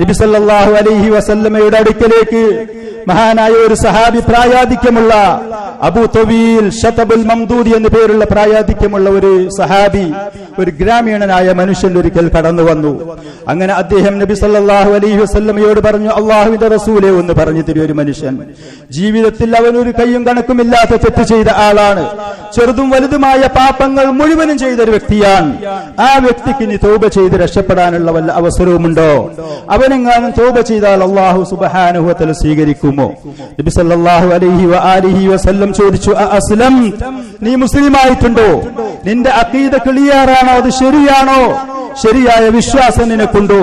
നബിസല്ലാഹു അലൈഹി വസല്ലമയുടെ അടുക്കലേക്ക് മഹാനായ ഒരു സഹാബി പ്രായാധിക്യമുള്ള അബു തൊവീൽ ഷതബുൽ മംദൂദി എന്ന പേരുള്ള പ്രായാധിക്യമുള്ള ഒരു സഹാബി ഒരു ഗ്രാമീണനായ മനുഷ്യൻ ഒരിക്കൽ കടന്നു വന്നു. അങ്ങനെ അദ്ദേഹം നബി സല്ലാഹു അലൈഹി വസ്ല്ലമയോട് പറഞ്ഞു അള്ളാഹുവിന്റെ റസൂലെ ഒന്ന് പറഞ്ഞു തരും ഒരു മനുഷ്യൻ. ജീവിതത്തിൽ അവൻ ഒരു കയ്യും കണക്കുമില്ലാത്ത തെറ്റ് ചെയ്ത ആളാണ്. ചെറുതും വലുതുമായ പാപങ്ങൾ മുഴുവനും ചെയ്ത ഒരു വ്യക്തിയാണ്. ആ വ്യക്തിക്ക് ഇനി തോപ ചെയ്ത് രക്ഷപ്പെടാനുള്ള വല്ല അവസരവുമുണ്ടോ? അവനെങ്ങാനും തോപ ചെയ്താൽ അള്ളാഹു സുബഹാനുഹത്തൽ സ്വീകരിക്കുമോ നബി സല്ലല്ലാഹു അലൈഹി വ വസല്ലം ചോദിച്ചു "അ അസ്ലം നീ മുസ്ലിമായിട്ടുണ്ടോ? നിന്റെ അഖീദ ക്ലിയറാണോ? അത് ശരിയാണോ? ശരിയായ വിശ്വാസം നിനക്കുണ്ടോ?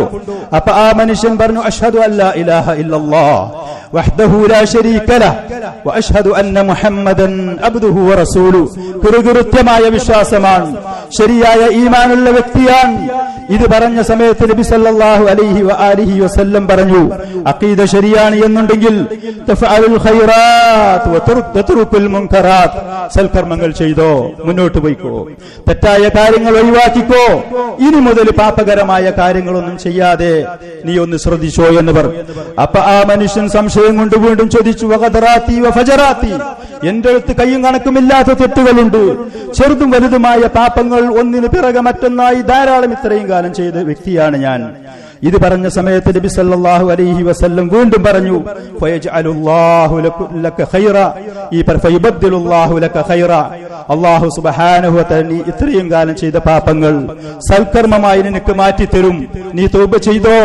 അപ്പൊ ആ മനുഷ്യൻ പറഞ്ഞു അഷ്ഹദു അല്ലാ ഇലാഹ ഇല്ലല്ലാഹ് വഹ്ദഹു ലാ ശരീക ലഹ് വഅഷ്ഹദു അന്ന മുഹമ്മദൻ അബ്ദുഹു വറസൂലു കൃതകൃത്യമായ വിശ്വാസമാണ്. ശരിയായ ഈമാനുള്ള വ്യക്തിയാണ്. ഇത് പറഞ്ഞ സമയത്ത് നബി സല്ലല്ലാഹു അലൈഹി വആലിഹി ആലിഹി വസല്ലം പറഞ്ഞു അഖീദ ശരിയാണ് എന്നുണ്ടെങ്കിൽ തഫഅലുൽ ഖൈറാത്ത് വതറുക് തത്റുകുൽ മുൻകറാത്ത്. സൽക്കർമ്മങ്ങൾ ചെയ്തോ മുന്നോട്ട് പോയിക്കോ. തെറ്റായ കാര്യങ്ങൾ ഒഴിവാക്കിക്കോ. ഇനി മുതൽ പാപകരമായ കാര്യങ്ങളൊന്നും ചെയ്യാതെ നീ ഒന്ന് ശ്രദ്ധിച്ചോ എന്ന് പറഞ്ഞു അപ്പൊ ആ മനുഷ്യൻ സംശയം കൊണ്ട് വീണ്ടും ചോദിച്ചു വഗദറാത്തി വഫജറാത്തി എന്റെ അടുത്ത് കയ്യും കണക്കുമില്ലാത്ത തെറ്റുകളുണ്ട്. ചെറുതും വലുതുമായ പാപങ്ങൾ ഒന്നിനു പിറകെ മറ്റൊന്നായി ധാരാളം ഇത്രയും കാലം ചെയ്ത വ്യക്തിയാണ് ഞാൻ. ഇത് പറഞ്ഞ സമയത്ത് നബി സല്ലല്ലാഹു അലൈഹി വസല്ലം വീണ്ടും പറഞ്ഞു ഫയജ്അലുല്ലാഹു ലക- ഖൈറ ഈ ലക ഖൈറ. അല്ലാഹു സുബ്ഹാനഹു വ ഇത്രയും കാലം ചെയ്ത പാപങ്ങൾ സൽക്കർമ്മമായി നിനക്ക് മാറ്റി തരും നീ തൗബ ചെയ്തോ?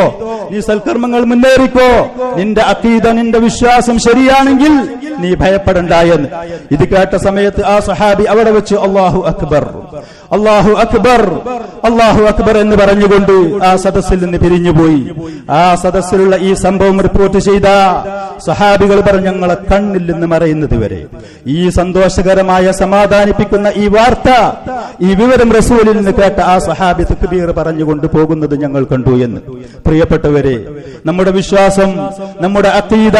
നീ സൽക്കർമ്മങ്ങൾ മുന്നേറിക്കോ. നിന്റെ അതീത നിന്റെ വിശ്വാസം ശരിയാണെങ്കിൽ നീ ഭയപ്പെടണ്ട എന്ന്. ഇത് കേട്ട സമയത്ത് ആ സഹാബി അവിടെ വെച്ച് അള്ളാഹു അക്ബർ അല്ലാഹു അക്ബർ. അള്ളാഹു അക്ബർ എന്ന് പറഞ്ഞുകൊണ്ട് ആ സദസ്സിൽ നിന്ന് പിരിഞ്ഞുപോയി. ആ സദസ്സിലുള്ള ഈ സംഭവം റിപ്പോർട്ട് ചെയ്ത സഹാബികൾ പറഞ്ഞു ഞങ്ങളെ കണ്ണിൽ നിന്ന് മറയുന്നത് വരെ. ഈ സന്തോഷകരമായ സമാധാനിപ്പിക്കുന്ന ഈ വാർത്ത ഈ വിവരം റസൂലിൽ നിന്ന് കേട്ട ആ സഹാബി തക്ബീർ പറഞ്ഞുകൊണ്ട് പോകുന്നത് ഞങ്ങൾ കണ്ടു എന്ന്. പ്രിയപ്പെട്ടവരെ നമ്മുടെ വിശ്വാസം നമ്മുടെ അതീത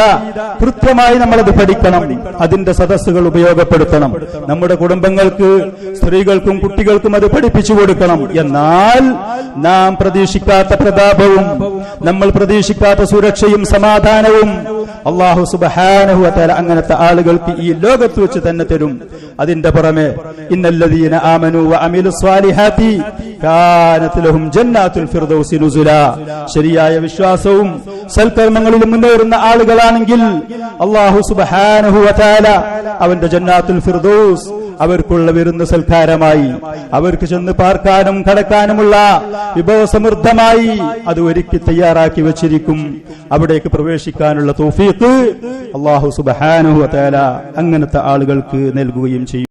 കൃത്യമായി നമ്മളത് പഠിക്കണം. അതിന്റെ സദസ്സുകൾ ഉപയോഗപ്പെടുത്തണം. നമ്മുടെ കുടുംബങ്ങൾക്ക് സ്ത്രീകൾക്കും കുട്ടികൾക്കും അത് പഠിപ്പിച്ചു കൊടുക്കണം. എന്നാൽ നാം പ്രതീക്ഷിക്കാത്ത പ്രതാപവും നമ്മൾ പ്രതീക്ഷിക്കാത്ത സുരക്ഷയും സമാധാനവും അള്ളാഹു സുബഹാനഹു വതആല അങ്ങനത്തെ ആളുകൾക്ക് ഈ ലോകത്ത് വെച്ച് തന്നെ തരും. അതിന്റെ പുറമെ ഇന്നല്ലദീന ആമനു അമിലു സ്വാലിഹാത്തി ശരിയായ വിശ്വാസവും സൽക്കർമ്മങ്ങളിൽ മുന്നേറുന്ന ആളുകളാണെങ്കിൽ അള്ളാഹു സുബഹാനഹു അവന്റെ ജന്നാത്തുൽ ഫിർദൗസ് അവർക്കുള്ള വിരുന്ന് സൽക്കാരമായി. അവർക്ക് ചെന്ന് പാർക്കാനും കടക്കാനുമുള്ള വിഭവസമൃദ്ധമായി അത് ഒരുക്കി തയ്യാറാക്കി വെച്ചിരിക്കും. അവിടേക്ക് പ്രവേശിക്കാനുള്ള തോഫീക്ക് അള്ളാഹു സുബഹാനുഹു വതആല അങ്ങനത്തെ ആളുകൾക്ക് നൽകുകയും ചെയ്യും.